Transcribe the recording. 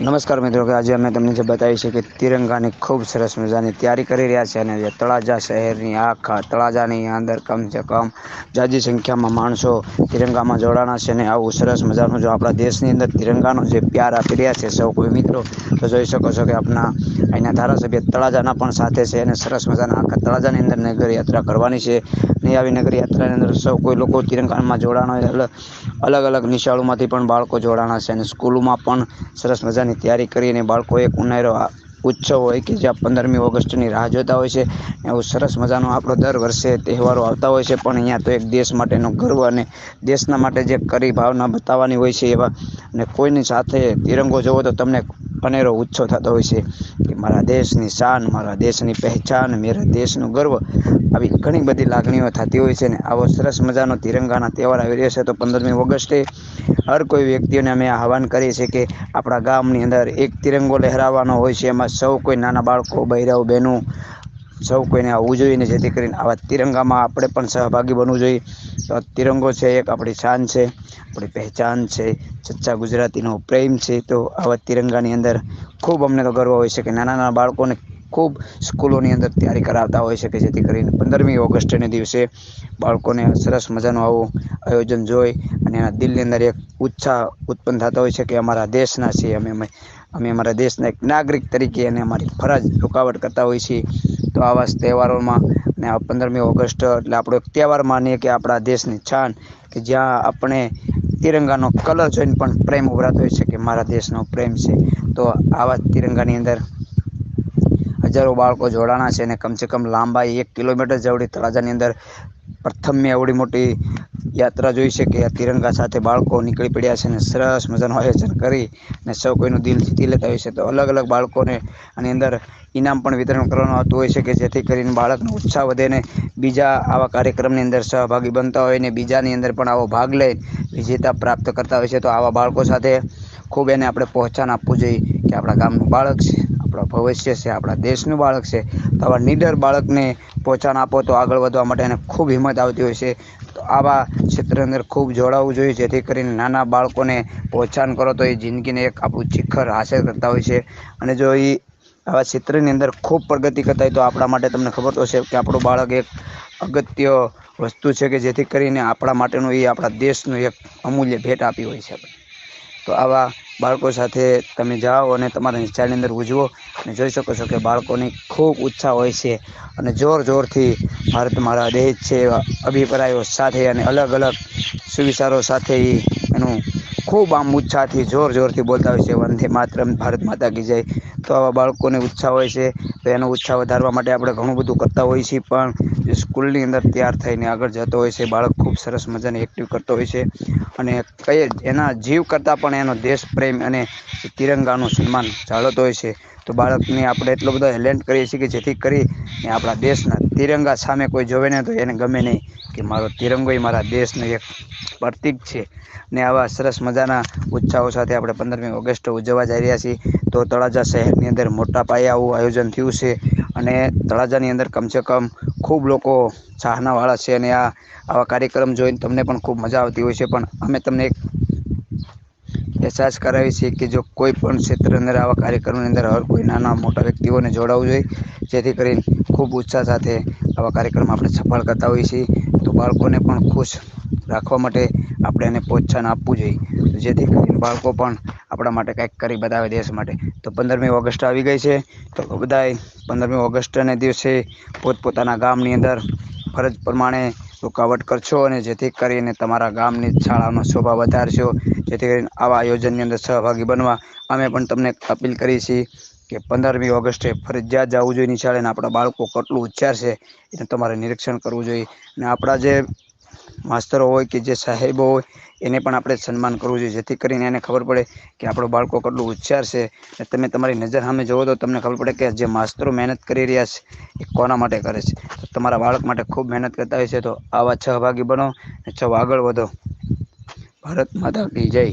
નમસ્કાર મિત્રો, કે આજે અમે તમને જે બતાવી છે કે તિરંગાની ખૂબ સરસ મજાની તૈયારી કરી રહ્યા છે અને જે તળાજા શહેરની આખા તળાજાની અંદર કમસે કમ જાજી સંખ્યામાં માણસો તિરંગામાં જોડાણા છે અને આવું સરસ મજાનું જો આપણા દેશની અંદર તિરંગાનો જે પ્યાર આપી રહ્યા છે સૌ કોઈ મિત્રો, તો જોઈ શકો છો કે આપણા અહીંના ધારાસભ્ય તળાજાના પણ સાથે છે અને સરસ મજાના આખા તળાજાની અંદર નગર યાત્રા કરવાની છે. ને આવી નગર યાત્રાની અંદર સૌ કોઈ લોકો તિરંગામાં જોડાણા અલગ અલગ નિશાળોમાંથી પણ બાળકો જોડાણા છે અને સ્કૂલોમાં પણ સરસ મજાની ની તૈયારી કરીને બાળકો એક ઉનાળો ઉત્સવ હોય કે જ્યાં પંદરમી ઓગસ્ટની રાહ જોતા હોય છે. એવું સરસ મજાનો આપણો દર વર્ષે તહેવારો આવતા હોય છે, પણ અહીંયા તો એક દેશ માટેનો ગર્વ અને દેશના માટે જે કરી ભાવના બતાવવાની હોય છે એવા અને કોઈની સાથે તિરંગો જોવો તો તમને અનેરો ઉચ્છો થતો હોય છે. કે મારા દેશની શાન, મારા દેશની પહેચાન, મારા દેશનું ગર્વ, આવી ઘણી બધી લાગણીઓ થતી હોય છે ને આવો સરસ મજાનો તિરંગાના તહેવાર આવી રહ્યો છે. તો પંદરમી ઓગસ્ટે હર કોઈ વ્યક્તિઓને અમે આહવાન કરીએ છીએ કે આપણા ગામની અંદર એક તિરંગો લહેરાવવાનો હોય છે. એમાં સૌ કોઈ નાના બાળકો બૈરાઓ બહેનો સૌ કોઈને આવવું જોઈએ ને જેથી કરીને આવા તિરંગામાં આપણે પણ સહભાગી બનવું જોઈએ. તો તિરંગો છે, એક આપણી શાન છે, આપણી પહેચાન છે, સચ્ચા ગુજરાતીનો પ્રેમ છે. તો આવા તિરંગાની અંદર ખૂબ અમને તો ગર્વ હોય છે કે નાના નાના બાળકોને ખૂબ સ્કૂલોની અંદર તૈયારી કરાવતા હોય છે કે જેથી કરીને પંદરમી ઓગસ્ટને દિવસે બાળકોને સરસ મજાનું આવું આયોજન જોઈ અને એના દિલની અંદર એક ઉત્સાહ ઉત્પન્ન થતો હોય છે કે અમારા દેશના છીએ. અમે અમે અમારા દેશના એક નાગરિક તરીકે અને અમારી ફરજ રૂકાવટ કરતા હોઈએ છીએ. તો આવા તહેવારોમાં ને પંદરમી ઓગસ્ટ, એટલે આપણો એક તહેવાર માનીએ કે આપણા દેશની છાન કે જ્યાં આપણે તિરંગાનો કલર જોઈને પણ પ્રેમ ઉભરાતો હોય છે કે મારા દેશનો પ્રેમ છે. તો આવા તિરંગાની અંદર હજારો બાળકો જોડાણા છે અને કમસે કમ લાંબા એક કિલોમીટર જેવડી તળાજાની અંદર પ્રથમ મેં એવડી મોટી યાત્રા જોઈ છે કે તિરંગા સાથે બાળકો નીકળી પડ્યા છે અને સરસ મજાનું આયોજન કરી અને સૌ કોઈનું દિલ જીતી લેતા હોય છે. તો અલગ અલગ બાળકોને આની અંદર ઇનામ પણ વિતરણ કરવાનું આવતું હોય છે કે જેથી કરીને બાળકનો ઉત્સાહ વધે ને બીજા આવા કાર્યક્રમની અંદર સહભાગી બનતા હોય ને બીજાની અંદર પણ આવો ભાગ લઈ વિજેતા પ્રાપ્ત કરતા હોય છે. તો આવા બાળકો સાથે ખૂબ એને આપણે પહોંચાણ આપવું જોઈએ કે આપણા ગામનું બાળક છે. આપણો ભવિષ્ય છે, આપણા દેશનું બાળક છે. તો આવા નીડર બાળકને પોચાણ આપો તો આગળ વધવા માટે એને ખૂબ હિંમત આવતી હોય છે. તો આવા ક્ષેત્રની અંદર ખૂબ જોડાવવું જોઈએ, જેથી કરીને નાના બાળકોને પહોંચાન કરો તો એ જિંદગીને એક આપણું શિખર હાંસલ કરતા હોય છે. અને જો એ આવા ક્ષેત્રની અંદર ખૂબ પ્રગતિ કરતા હોય તો આપણા માટે તમને ખબર તો છે કે આપણું બાળક એક અગત્ય વસ્તુ છે કે જેથી કરીને આપણા માટેનું એ આપણા દેશનું એક અમૂલ્ય ભેટ આપી હોય છે. તો આવા બાળકો સાથે તમે જાઓ અને તમારા નિશાળની અંદર ઉજવો અને જોઈ શકો છો કે બાળકોની ખૂબ ઉત્સાહ હોય છે અને જોર જોરથી ભારત મારા દેશ છે અભિપ્રાયો સાથે અને અલગ અલગ સુવિચારો સાથે એનું ખૂબ આમ ઉત્સાહથી જોર જોરથી બોલતા હોય છે. વંદે માતરમ, ભારત માતા કી જય. તો આવા બાળકોને ઉત્સાહ હોય છે, તો એનો ઉત્સાહ વધારવા માટે આપણે ઘણું બધું કરતા હોઈએ છીએ. પણ સ્કૂલની અંદર તૈયાર થઈને આગળ જતો હોય છે, બાળક ખૂબ સરસ મજાની એક્ટિવ કરતો હોય છે. અને કઈ એના જીવ કરતાં પણ એનો દેશ પ્રેમ અને તિરંગાનું સન્માન જાળવતો હોય છે. તો બાળકને આપણે એટલો બધો હેલેન્ટ કરીએ છીએ કે જેથી કરી ને આપણા દેશના તિરંગા સામે કોઈ જોવે ને તો એને ગમે નહીં કે મારો તિરંગો એ મારા દેશનું એક પ્રતિક છે. ને આવા સરસ મજાના ઉત્સાહો સાથે આપણે પંદરમી ઓગસ્ટ ઉજવવા જઈ રહ્યા છીએ. તો તળાજા શહેરની અંદર મોટા પાયે આવું આયોજન થયું છે અને તળાજાની અંદર કમસે કમ ખૂબ લોકો ચાહનાવાળા છે અને આ આવા કાર્યક્રમ જોઈને તમને પણ ખૂબ મજા આવતી હોય છે. પણ અમે તમને એક અહેસાસ કરાવી છે કે જો કોઈ પણ ક્ષેત્ર અંદર આવા કાર્યક્રમની અંદર હર કોઈ નાના મોટા વ્યક્તિઓને જોડાવવું જોઈએ, જેથી કરીને ખૂબ ઉત્સાહ સાથે આવા કાર્યક્રમ આપણે સફળ કરતા હોઈએ છીએ. તો બાળકોને પણ ખુશ રાખવા માટે આપણે એને પ્રોત્સાહન આપવું જોઈએ. જેથી કરીને બાળકો પણ આપણા માટે કંઈક કરી બતાવે દેશ માટે. તો પંદરમી ઓગસ્ટ આવી ગઈ છે. તો બધાએ પંદરમી ઓગસ્ટને દિવસે પોતપોતાના ગામની અંદર ફરજ પ્રમાણે રૂકાવટ કરશો અને જેથી કરીને તમારા ગામની શાળાનો શોભા વધારશો. જેથી કરીને આવા આયોજનની અંદર સહભાગી બનવા અમે પણ તમને અપીલ કરી છીએ કે પંદરમી ઓગસ્ટે ફરજિયાત જવું જોઈએ નિશાળે અને આપણા બાળકો કેટલું ઉચ્ચાર છે એને તમારે નિરીક્ષણ કરવું જોઈએ. અને આપણા જે માસ્તરો હોય કે જે સાહેબો હોય, એને પણ આપણે સન્માન કરવું જોઈએ. જેથી કરીને એને ખબર પડે કે આપણો બાળકો કેટલું ઉચ્ચાર છે. તમે તમારી નજર સામે જુઓ તો તમને ખબર પડે કે જે માસ્તરો મહેનત કરી રહ્યા છે, એ કોના માટે કરે છે? તો તમારા બાળક માટે ખૂબ મહેનત કરતા હોય છે. તો આવા સહભાગી બનો અને સૌ આગળ વધો. ભારત માતા કી જય.